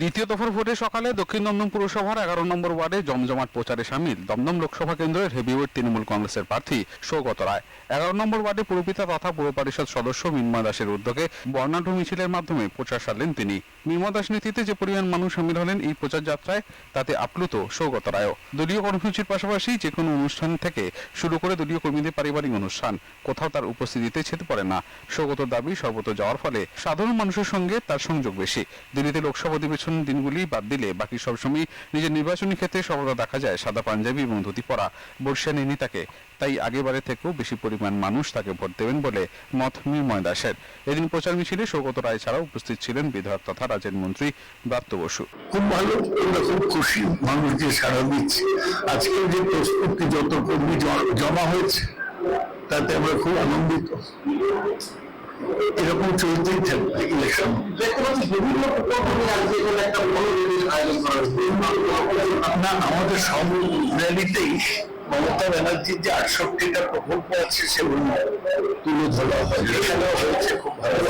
দ্বিতীয় দফার ভোটে সকালে দক্ষিণ দমদম পুরসভার এগারো নম্বর ওয়ার্ডে জমজমাট প্রচারে সামিল দমদম লোকসভা কেন্দ্রের হেভিওয়েট তৃণমূল কংগ্রেসের প্রার্থী সৌগত রায়। এগারো নম্বর ওয়ার্ডে পুরপিতা তথা পুর পরিষদ সদস্য মিন্ময় দাসের উদ্যোগে বর্ণাঢ্য মিছিলের মাধ্যমে প্রচার সারলেন তিনি। মিন্ময় দাস নীতিতে যে পরিমাণ মানুষ সামিল হলেন এই প্রচার যাত্রায় তাতে আপ্লুত সৌগত রায়ও। দলীয় কর্মসূচির পাশাপাশি যে কোনো অনুষ্ঠান থেকে শুরু করে দলীয় কর্মীদের পারিবারিক অনুষ্ঠান, কোথাও তার উপস্থিতিতে ছেদ পড়ে না। সৌগতর দাবি সর্বত্র যাওয়ার ফলে সাধারণ মানুষের সঙ্গে তার সংযোগ বেশি। দিল্লিতে লোকসভা অধিবেশন দিনগুলি বাদ দিলে বাকি সবসময় নিজের নির্বাচনী ক্ষেত্রে সর্বদা দেখা যায়, সাদা পাঞ্জাবি এবং ধুতি পরা। বর্ষিয়া নেই তাকে। তাই আগেবারে থেকেও বেশি পরিমাণ মানুষ তাকে ভোট দেবেন বলে মত মির্ময় দাসের। এদিন প্রচার মিছিলে সৌগত রায় ছাড়াও উপস্থিত ছিলেন বিধায়ক তথা রাজ্যের মন্ত্রী ব্রাত্য বসু। খুব ভালো খুব খুশি মানুষ যে সাড়া দিচ্ছে। আজকে যে প্রস্তুতি যত কর্মী জমা হয়েছে, তাতে আমরা খুব আনন্দিত। এরকম চলতেই থাকবে ইলেকশন বিভিন্ন আমাদের সব র্যালিতেই মমতা ব্যানার্জির যে আটষট্টিটা প্রকল্প আছে, সেগুলো তুলে ধরা হয়। হয়েছে খুব ভালো।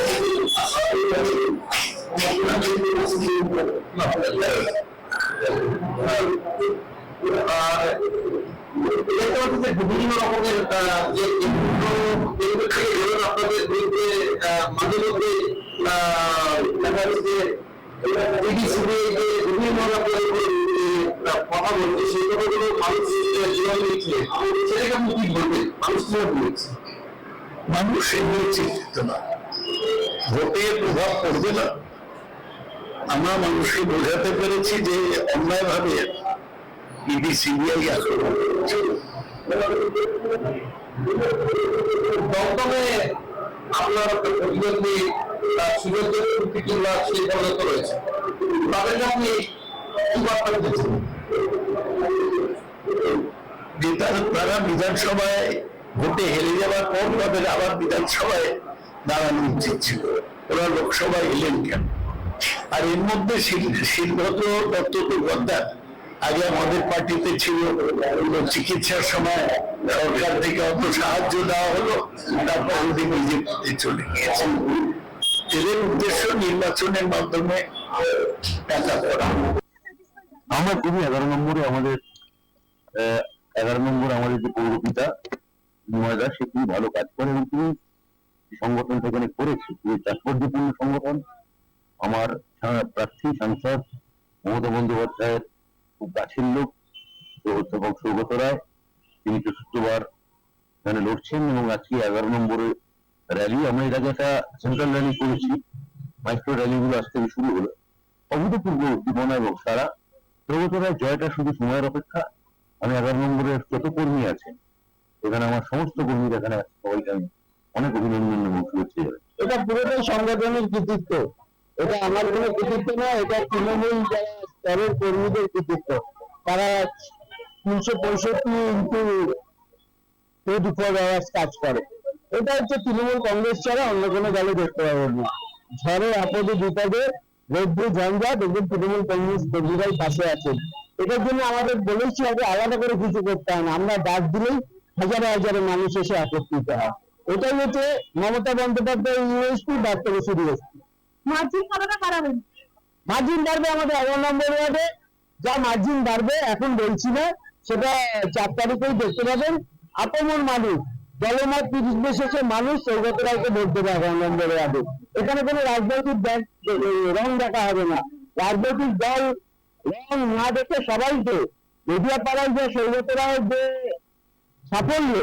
বিভিন্ন রকমের আপনাদের বিরুদ্ধে মাঝে মধ্যে দেখা যাচ্ছে যে EDCB যে বিভিন্ন রকমের যে, আহ, কথা বলছে সেই কথাগুলো মানুষ জীবন নিচ্ছে সেটাকে আপনি কি বলবেন? মানুষ কীভাবে নিচ্ছে মানুষ এগুলো চিন্তিত না। ভোটে প্রভাব পড়বে না। আমরা মানুষকে বোঝাতে পেরেছি যে অন্যায় ভাবে ইডি সিবিআই আক্রমণ করছে দমদমে তারা- বিধানসভায় ভোটে হেরে যাওয়ার পর তাদের আবার বিধানসভায় দাঁড়ানো উচিত ছিল। ওরা লোকসভায় এলেন কেন? আর এর মধ্যে শিল- শিলভদ্র দত্ত আগে আমাদের পার্টিতে ছিল চিকিৎসার সময় সরকার থেকে অত সাহায্য দেওয়া হলো, তারপর ওদিকে বিজেপিতে চলে গিয়েছে। এদের উদ্দেশ্য নির্বাচনের মাধ্যমে টাকা করা। আমরা খুবই এগারো নম্বরে আমাদের এগারো নম্বর আমাদের যে পৌরপিতা ময়দা সে খুবই ভালো কাজ করে এবং তিনি এই সংগঠনটা এখানে করেছে। খুবই তাৎপর্যপূর্ণ সংগঠন। আমার প্রার্থী, সাংসদ মমতা বন্দ্যোপাধ্যায়ের খুব কাছের লোক অধ্যাপক সৌগত রায় তিনি চতুর্থবার এখানে লড়ছেন এবং আজকে এগারো নম্বরে র্যালি আমরা এর আগে একটা সেন্ট্রাল র্যালি করেছি। মাইক্রো র্যালিগুলো আজ থেকে শুরু হলো। অভূতপূর্ব উদ্দীপনা এবং সারা। প্রগতরায় জয়টা শুধু সময়ের অপেক্ষা। আমি এগারো নম্বরের যত কর্মী আছেন এখানে আমার সমস্ত কর্মীরা এখানে সবাইকে আমি অনেক অভিনন্দন এবং শুভেচ্ছা এটা পুরোটাই সংগঠনের কৃতিত্ব। এটা আমার কোনো কৃতিত্ব না এটা তৃণমূল যারা স্তরের কর্মীদের কৃতিত্ব। তারা তিনশো পঁয়ষট্টি ইন্টু টোয়েন্টি ফোর আওয়ার্স কাজ করে। এটা হচ্ছে তৃণমূল কংগ্রেস ছাড়া অন্য কোনো দলে দেখতে পাবেন না। ঝড়ে আপদে বিপদে রোদ্দুর ঝঞ্ঝা দেখবেন তৃণমূল কংগ্রেস কর্মীরাই পাশে আছেন। এটার জন্য আমাদের বলেছি আগে আলাদা করে কিছু করতে হয় না। আমরা ডাক দিলেই হাজারে হাজারে মানুষ এসে একত্রিত হয়। এটাই হচ্ছে Mamata Bandyopadhyay USP USP margin কতটা বাড়াবেন মার্জিন বাড়বে আমাদের এগারো নম্বর ওয়ার্ডে। যা মার্জিন বাড়বে এখন বলছি না। সেটা চার তারিখেই দেখতে পাবেন। আপমন মানুষ দলমত নির্বিশেষে মানুষ সৌগত রায়কে ভোট দেবে এগারো ওয়ার্ডে এখানে কোনো রাজনৈতিক রং দেখা হবে না। রাজনৈতিক দল, রং না দেখে সবাইকে মেডিয়া পাড়ায় যে সৌগত রায়ের যে সাফল্য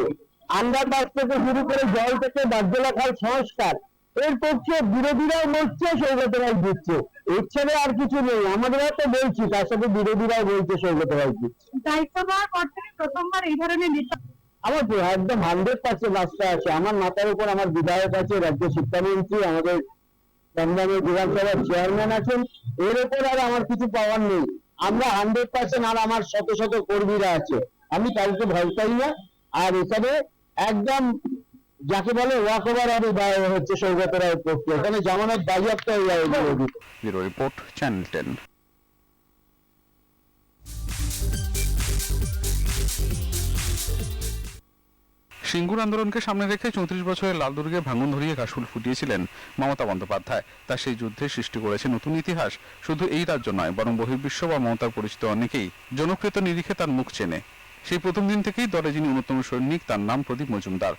আন্ডারপাস থেকে শুরু করে জল থেকে বাদ্যলা খাল সংস্কার, এর পক্ষে বিরোধীরাও মরছে সৌগত রায় দিচ্ছে এর ছেড়ে আর কিছু নেই। আমাদের তো বলছি তার সাথে বিরোধীরাও বলছে সৌগত রায় দায়িত্ব পাওয়ার পর থেকে প্রথমবার এই ধরনের নেতা আমার একদম হান্ড্রেড পার্সেন্ট আস্থা আছে। আমার মাথার উপর আমার বিধায়ক আছে রাজ্য শিক্ষামন্ত্রী আমাদের দমদমের বিধানসভার চেয়ারম্যান আছেন। এর উপর আর আমার কিছু পাওয়ার নেই। আমরা হান্ড্রেড পার্সেন্ট আর আমার শত শত কর্মীরা আছে। আমি কাউকে ভয় পাই না। আর এখানে একদম যাকে বলে ওয়াক ওভার বা- হচ্ছে সৌগত রায়ের পক্ষে এখানে জামানত বাজেয়াপ্ত হয়ে বিরোধী bureau report, channel ten. Singur আন্দোলনকে সামনে রেখে চৌত্রিশ বছরের ভাঙন ধরিয়ে ঘাসফুল ফুটিয়েছিলেন মমতা বন্দ্যোপাধ্যায়। তা সেই যুদ্ধে সৃষ্টি করেছে নতুন ইতিহাস। শুধু এই রাজ্য নয়, বরং বহির্বিশ্ব বা মমতার পরিচিত অনেকেই জনপ্রিয়ত নিরিখে তার মুখ চেনে। সেই প্রথম দিন থেকেই দলে যিনি অন্যতম সৈনিক, তার নাম প্রদীপ মজুমদার।